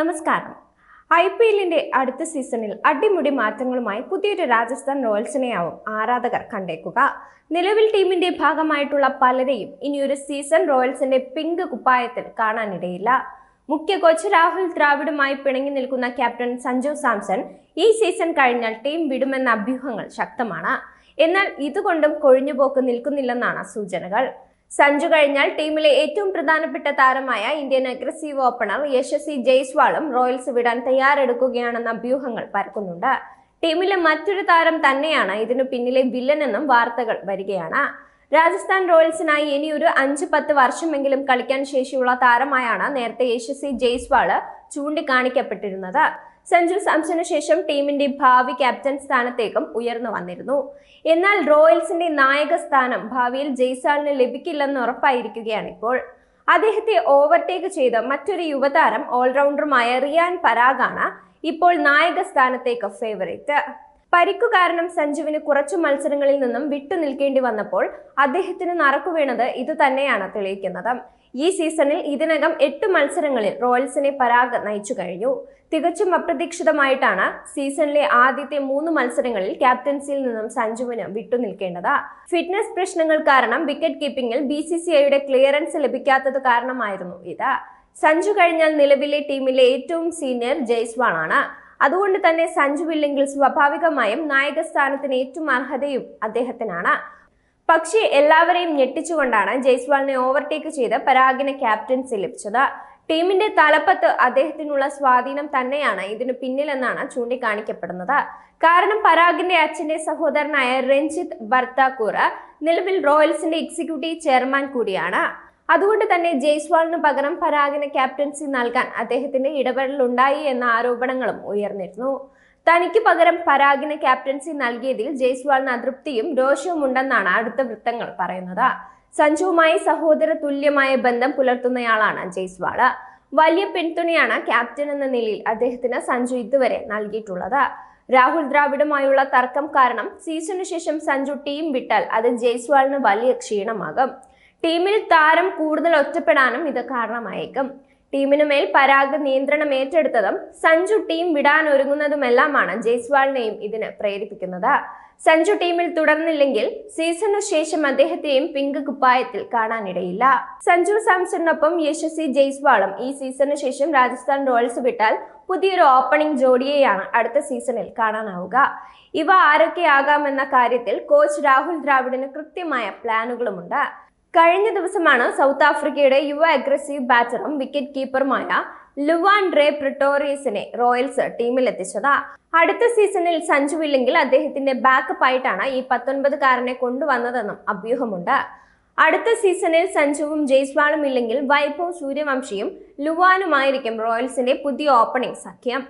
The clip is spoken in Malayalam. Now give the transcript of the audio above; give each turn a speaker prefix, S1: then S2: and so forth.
S1: നമസ്കാരം. ഐ പി എല്ലിന്റെ അടുത്ത സീസണിൽ അടിമുടി മാറ്റങ്ങളുമായി പുതിയൊരു രാജസ്ഥാൻ റോയൽസിനെയാവും ആരാധകർ കണ്ടേക്കുക. നിലവിൽ ടീമിന്റെ ഭാഗമായിട്ടുള്ള പലരെയും ഇനിയൊരു സീസൺ റോയൽസിന്റെ പിങ്ക് കുപ്പായത്തിൽ കാണാനിടയില്ല. മുഖ്യ കോച്ച് രാഹുൽ ദ്രാവിഡുമായി പിണങ്ങി നിൽക്കുന്ന ക്യാപ്റ്റൻ സഞ്ജു സാംസൺ ഈ സീസൺ കഴിഞ്ഞാൽ ടീം വിടുമെന്ന അഭ്യൂഹങ്ങൾ ശക്തമാണ്. എന്നാൽ ഇതുകൊണ്ടും കൊഴിഞ്ഞുപോക്ക് നിൽക്കുന്നില്ലെന്നാണ് സൂചനകൾ. സഞ്ജു കഴിഞ്ഞാൽ ടീമിലെ ഏറ്റവും പ്രധാനപ്പെട്ട താരമായ ഇന്ത്യൻ അഗ്രസീവ് ഓപ്പണർ യശസ്വി ജയ്സ്വാളും റോയൽസ് വിടാൻ തയ്യാറെടുക്കുകയാണെന്ന അഭ്യൂഹങ്ങൾ പരക്കുന്നുണ്ട്. ടീമിലെ മറ്റൊരു താരം തന്നെയാണ് ഇതിനു പിന്നിലെ വില്ലൻ എന്നും വാർത്തകൾ വരികയാണ്. രാജസ്ഥാൻ റോയൽസിനായി ഇനി ഒരു അഞ്ച് പത്ത് വർഷമെങ്കിലും കളിക്കാൻ ശേഷിയുള്ള താരമായാണ് നേരത്തെ യശസ്വി ജയ്സ്വാൾ ചൂണ്ടിക്കാണിക്കപ്പെട്ടിരുന്നത്. സഞ്ജു സാംസണിന് ശേഷം ടീമിന്റെ ഭാവി ക്യാപ്റ്റൻ സ്ഥാനത്തേക്കും ഉയർന്നു വന്നിരുന്നു. എന്നാൽ റോയൽസിന്റെ നായക സ്ഥാനം ഭാവിയിൽ ജയ്സാളിന് ലഭിക്കില്ലെന്ന് ഉറപ്പായിരിക്കുകയാണ് ഇപ്പോൾ. അദ്ദേഹത്തെ ഓവർടേക്ക് ചെയ്ത മറ്റൊരു യുവതാരം ഓൾറൗണ്ടറുമായ റിയാൻ പരാഗാണ് ഇപ്പോൾ നായക സ്ഥാനത്തേക്ക് ഫേവറേറ്റ്. പരിക്കു കാരണം സഞ്ജുവിന് കുറച്ചു മത്സരങ്ങളിൽ നിന്നും വിട്ടു നിൽക്കേണ്ടി വന്നപ്പോൾ അദ്ദേഹത്തിന് നറക്കു വീണത് ഇത് തന്നെയാണ് തെളിയിക്കുന്നത്. ഈ സീസണിൽ ഇതിനകം എട്ട് മത്സരങ്ങളിൽ റോയൽസിനെ പരാഗ് നയിച്ചു കഴിഞ്ഞു. തികച്ചും അപ്രതീക്ഷിതമായിട്ടാണ് സീസണിലെ ആദ്യത്തെ മൂന്ന് മത്സരങ്ങളിൽ ക്യാപ്റ്റൻസിയിൽ നിന്നും സഞ്ജുവിന് വിട്ടുനിൽക്കേണ്ടത് ഫിറ്റ്നസ് പ്രശ്നങ്ങൾ കാരണം വിക്കറ്റ് കീപ്പിംഗിൽ ബി സി സി ഐയുടെ ക്ലിയറൻസ് ലഭിക്കാത്തത് കാരണമായിരുന്നു ഇത്. സഞ്ജു കഴിഞ്ഞാൽ നിലവിലെ ടീമിലെ ഏറ്റവും സീനിയർ ജയ്സ്വാളാണ്. അതുകൊണ്ട് തന്നെ സഞ്ജു ഇല്ലെങ്കിൽ സ്വാഭാവികമായും നായകസ്ഥാനത്തിന് ഏറ്റവും അർഹതയും അദ്ദേഹത്തിനാണ്. പക്ഷേ എല്ലാവരെയും ഞെട്ടിച്ചുകൊണ്ടാണ് ജയ്സ്വാളിനെ ഓവർടേക്ക് ചെയ്ത് പരാഗിന് ക്യാപ്റ്റൻസി ലഭിച്ചത്. ടീമിന്റെ തലപ്പത്ത് അദ്ദേഹത്തിനുള്ള സ്വാധീനം തന്നെയാണ് ഇതിനു പിന്നിലെന്നാണ് ചൂണ്ടിക്കാണിക്കപ്പെടുന്നത്. കാരണം പരാഗിന്റെ അച്ഛന്റെ സഹോദരനായ രഞ്ജിത്ത് ബർത്താക്കൂർ നിലവിൽ റോയൽസിന്റെ എക്സിക്യൂട്ടീവ് ചെയർമാൻ കൂടിയാണ്. അതുകൊണ്ട് തന്നെ ജയ്സ്വാളിന് പകരം പരാഗിന് ക്യാപ്റ്റൻസി നൽകാൻ അദ്ദേഹത്തിന്റെ ഇടപെടലുണ്ടായി എന്ന ആരോപണങ്ങളും ഉയർന്നിരുന്നു. തനിക്ക് പകരം പരാഗിന് ക്യാപ്റ്റൻസി നൽകിയതിൽ ജയ്സ്വാളിന് അതൃപ്തിയും രോഷവും ഉണ്ടെന്നാണ് അടുത്ത വൃത്തങ്ങൾ പറയുന്നത്. സഞ്ജുവുമായി സഹോദര തുല്യമായ ബന്ധം പുലർത്തുന്നയാളാണ് ജയ്സ്വാൾ. വലിയ പിന്തുണയാണ് ക്യാപ്റ്റൻ എന്ന നിലയിൽ അദ്ദേഹത്തിന് സഞ്ജു ഇതുവരെ നൽകിയിട്ടുള്ളത്. രാഹുൽ ദ്രാവിഡുമായുള്ള തർക്കം കാരണം സീസണിന് ശേഷം സഞ്ജു ടീം വിട്ടാൽ അത് ജയ്സ്വാളിന് വലിയ ക്ഷീണമാകും. ടീമിൽ താരം കൂടുതൽ ഒറ്റപ്പെടാനും ഇത് കാരണമായേക്കും. ടീമിനു മേൽ പരാഗ് നിയന്ത്രണം ഏറ്റെടുത്തതും സഞ്ജു ടീം വിടാൻ ഒരുങ്ങുന്നതുമെല്ലാമാണ് ജയ്സ്വാളിനെയും ഇതിന് പ്രേരിപ്പിക്കുന്നത്. സഞ്ജു ടീമിൽ തുടർന്നില്ലെങ്കിൽ സീസണിനു ശേഷം അദ്ദേഹത്തെയും പിങ്ക് കുപ്പായത്തിൽ കാണാനിടയില്ല. സഞ്ജു സാംസണിനൊപ്പം യശസ്വി ജയ്സ്വാളും ഈ സീസണു ശേഷം രാജസ്ഥാൻ റോയൽസ് വിട്ടാൽ പുതിയൊരു ഓപ്പണിംഗ് ജോഡിയെയാണ് അടുത്ത സീസണിൽ കാണാനാവുക. ഇവ ആരൊക്കെയാകാമെന്ന കാര്യത്തിൽ കോച്ച് രാഹുൽ ദ്രാവിഡിന് കൃത്യമായ പ്ലാനുകളുമുണ്ട്. കഴിഞ്ഞ ദിവസമാണ് സൗത്ത് ആഫ്രിക്കയുടെ യുവ അഗ്രസീവ് ബാറ്ററും വിക്കറ്റ് കീപ്പറുമായ ലുവാൻ ഡ്രേ പ്രിട്ടോറിയസിനെ റോയൽസ് ടീമിലെത്തിച്ചത്. അടുത്ത സീസണിൽ സഞ്ജു ഇല്ലെങ്കിൽ അദ്ദേഹത്തിന്റെ ബാക്കപ്പ് ആയിട്ടാണ് ഈ പത്തൊൻപതുകാരനെ കൊണ്ടുവന്നതെന്നും അഭ്യൂഹമുണ്ട്. അടുത്ത സീസണിൽ സഞ്ജുവും ജയ്സ്വാളും ഇല്ലെങ്കിൽ വൈഭവ് സൂര്യവംശിയും ലുവാനുമായിരിക്കും റോയൽസിന്റെ പുതിയ ഓപ്പണിംഗ് സഖ്യം.